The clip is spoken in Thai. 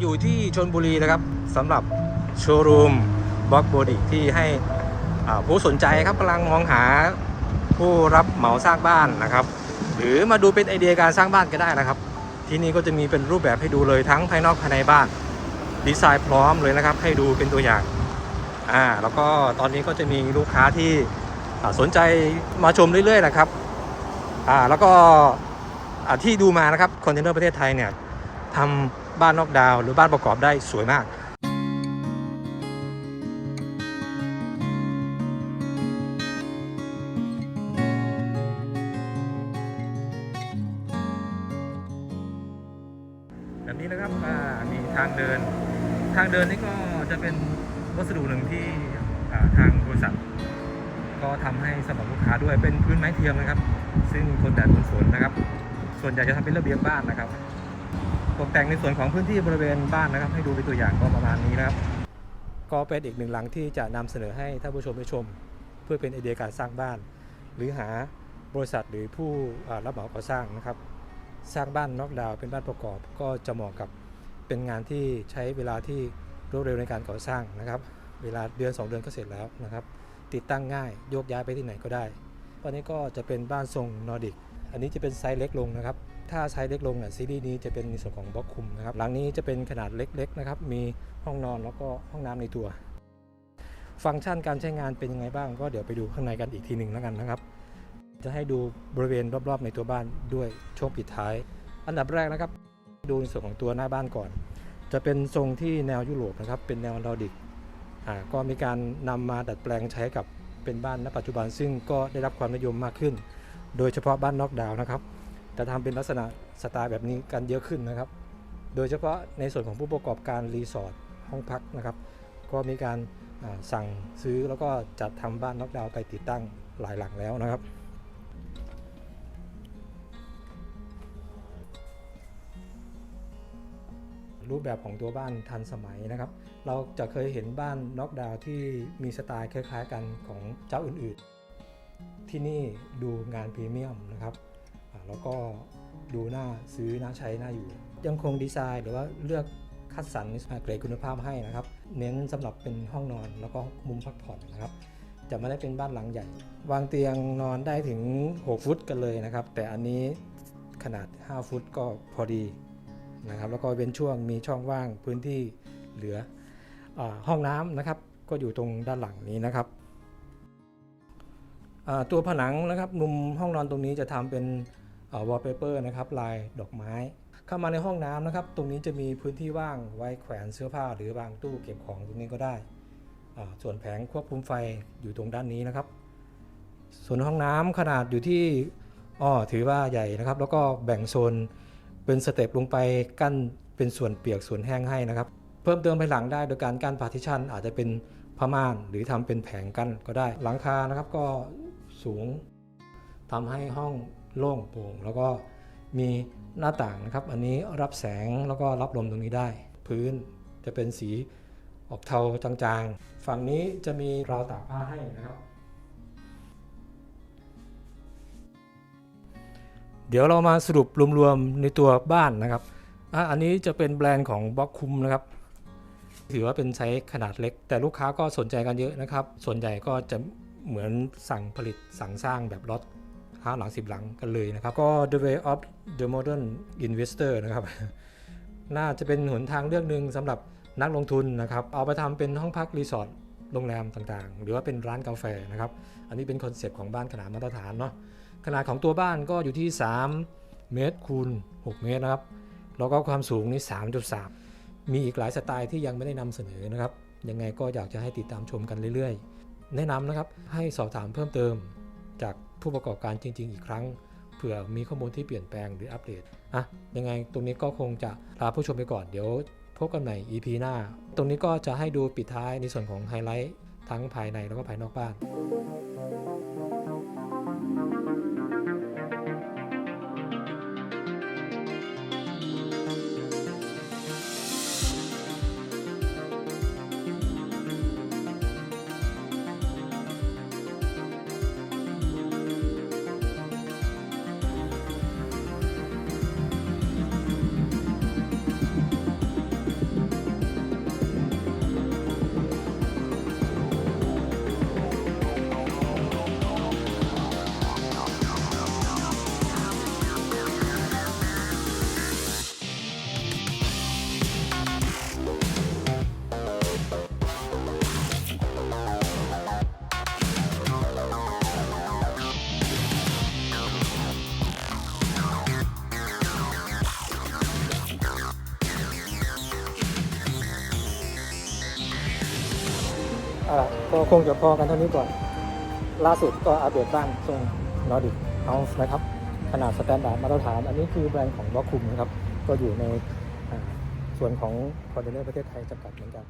อยู่ที่ชนบุรีนะครับสำหรับโชว์รูมบล็อกโบดิที่ให้ผู้สนใจครับกำลังมองหาผู้รับเหมาสร้างบ้านนะครับ หรือมาดูเป็นไอเดียการสร้างบ้านก็ได้นะครับ ที่นี่ก็จะมีเป็นรูปแบบให้ดูเลยทั้งภายนอกภายในบ้าน ดีไซน์พร้อมเลยนะครับ ให้ดูเป็นตัวอย่างอ่าแล้วก็ตอนนี้ก็จะมีลูกค้าที่สนใจมาชมเรื่อยๆนะครับอ่าแล้วก็ที่ดูมานะครับคอนเทนเนอร์ประเทศไทยเนี่ยทำ บ้านนอกดาวหรือบ้านประกอบได้สวยมากแบบนี้นะครับอ่ามีทางเดิน ทางเดินนี่ก็จะเป็นวัสดุหนึ่งที่ทางบริษัท ก็ทำให้สำหรับลูกค้าด้วยเป็นพื้นไม้เทียมนะครับ ซึ่งทนแดดทนฝนนะครับ ส่วนใหญ่จะทำเป็นระเบียงบ้านนะครับ ตกแต่งในส่วนของพื้นที่บริเวณบ้านนะครับ ให้ดูเป็นตัวอย่างก็ประมาณนี้นะครับ ก็เป็นอีกหนึ่งหลังที่จะนำเสนอให้ท่านผู้ชมได้ชม เพื่อเป็นไอเดียการสร้างบ้าน หรือหาบริษัทหรือผู้รับเหมาก่อสร้างนะครับ สร้างบ้านน็อกดาวน์เป็นบ้านประกอบ ก็จะเหมาะกับเป็นงานที่ใช้เวลาที่รวดเร็วในการก่อสร้างนะครับ เวลาเดือน 2 เดือนก็เสร็จแล้วนะครับ ติดตั้งง่ายโยกย้ายไปที่ไหนก็ได้ตอนนี้ก็จะเป็นบ้านทรงนอร์ดิก อันนี้จะเป็นไซส์เล็กลงนะครับ ถ้าไซส์เล็กลงเนี่ยซีรีส์นี้จะเป็นในส่วนของบล็อกคุมนะครับหลังนี้จะเป็นขนาดเล็กๆนะครับมีห้องนอนแล้วก็ห้องน้ำในตัว ฟังก์ชันการใช้งานเป็นยังไงบ้าง ก็เดี๋ยวไปดูข้างในกันอีกทีหนึ่งแล้วกันนะครับ จะให้ดูบริเวณรอบๆในตัวบ้านด้วยช่วงปิดท้าย อันดับแรกนะครับ ดูในส่วนของตัวหน้าบ้านก่อน จะเป็นทรงที่แนวยุโรปนะครับเป็นแนวนอร์ดิกก็มีการนำมาดัดแปลงใช้กับเป็นบ้านณปัจจุบันซึ่งก็ได้รับความนิยมมากขึ้น โดยเฉพาะบ้านนอกดาวนะครับ จะทำเป็นลักษณะสไตล์แบบนี้กันเยอะขึ้นนะครับ โดยเฉพาะในส่วนของผู้ประกอบการรีสอร์ทห้องพักนะครับ ก็มีการสั่งซื้อแล้วก็จัดทำบ้านน็อกดาวน์ไปติดตั้งหลายหลังแล้วนะครับรูปแบบของตัวบ้านทันสมัยนะครับ เราจะเคยเห็นบ้านน็อกดาวน์ที่มีสไตล์คล้ายๆกันของเจ้าอื่นๆ ที่นี่ดูงานพรีเมียมนะครับ แล้วก็ดูหน่าซื้อหน่าใช้หน่าอยู่ ยังคงดีไซน์หรือว่าเลือกคัดสรรอ่าเกรดคุณภาพให้นะครับ เน้นสำหรับเป็นห้องนอนแล้วก็มุมพักผ่อนนะครับ จะไม่ได้เป็นบ้านหลังใหญ่ วางเตียงนอนได้ถึง 6 ฟุตกันเลยนะครับ แต่อันนี้ขนาด 5 ฟุตก็พอดีนะครับ แล้วก็เว้นช่วงมีช่องว่างพื้นที่เหลืออห้องน้ำนะครับ ก็อยู่ตรงด้านหลังนี้นะครับ ตัวผนังนะครับมุมห้องนอนตรงนี้จะทำเป็น วอลเปเปอร์นะครับลายดอกไม้ เข้ามาในห้องน้ำนะครับ ตรงนี้จะมีพื้นที่ว่างไว้แขวนเสื้อผ้าหรือวางตู้เก็บของตรงนี้ก็ได้ ส่วนแผงควบคุมไฟอยู่ตรงด้านนี้นะครับ ส่วนห้องน้ำขนาดอยู่ที่อ้อถือว่าใหญ่นะครับ แล้วก็แบ่งโซนเป็นสเต็ปลงไปกั้นเป็นส่วนเปียกส่วนแห้งให้นะครับ เพิ่มเติมภายหลังได้โดยการกั้นพาร์ติชันอาจจะเป็นผ้าม่านหรือทำเป็นแผงกั้นก็ได้ หลังคานะครับก็สูงทำให้ห้อง โล่งโปร่งแล้วก็มีหน้าต่างนะครับ อันนี้รับแสงแล้วก็รับลมตรงนี้ได้ พื้นจะเป็นสีออกเทาจางๆ ฝั่งนี้จะมีราวตากผ้าให้นะครับ เดี๋ยวเรามาสรุปรวมๆในตัวบ้านนะครับอะอันนี้จะเป็นแบรนด์ของบล็อกคุมนะครับ ถือว่าเป็นไซส์ขนาดเล็ก แต่ลูกค้าก็สนใจกันเยอะนะครับ ส่วนใหญ่ก็จะเหมือนสั่งผลิตสั่งสร้างแบบล็อต ห้าหลังสิบหลังกันเลยนะครับ ก็ the way of the modern investor นะครับ น่าจะเป็นหนทางเลือกหนึ่งสำหรับนักลงทุนนะครับ เอาไปทำเป็นห้องพักรีสอร์ทโรงแรมต่างๆ หรือว่าเป็นร้านกาแฟนะครับ อันนี้เป็นคอนเซปต์ของบ้านขนาดมาตรฐานเนาะ ขนาดของตัวบ้านก็อยู่ที่ 3 เมตรคูณ 6 เมตรนะครับ แล้วก็ความสูงนี่ 3.3 มีอีกหลายสไตล์ที่ยังไม่ได้นำเสนอนะครับ ยังไงก็อยากจะให้ติดตามชมกันเรื่อยๆ แนะนำนะครับให้สอบถามเพิ่มเติม จากผู้ประกอบการจริง ๆ อีกครั้งเผื่อมีข้อมูลที่เปลี่ยนแปลงหรืออัปเดตอะยังไงตรงนี้ก็คงจะลาผู้ชมไปก่อนเดี๋ยวพบกันใหม่ EP หน้า ตรงนี้ก็จะให้ดูปิดท้ายในส่วนของไฮไลท์ทั้งภายในแล้วก็ภายนอกบ้าน ก็คงจะพอกันเท่านี้ก่อน ล่าสุดก็อัปเดตบ้านทรงนอร์ดิกเฮาส์นะครับ ขนาดสแตนดาร์ดมาตรฐาน อันนี้คือแบรนด์ของวอคุมนะครับ ก็อยู่ในส่วนของคอนเทนเนอร์ประเทศไทยจำกัดเหมือนกัน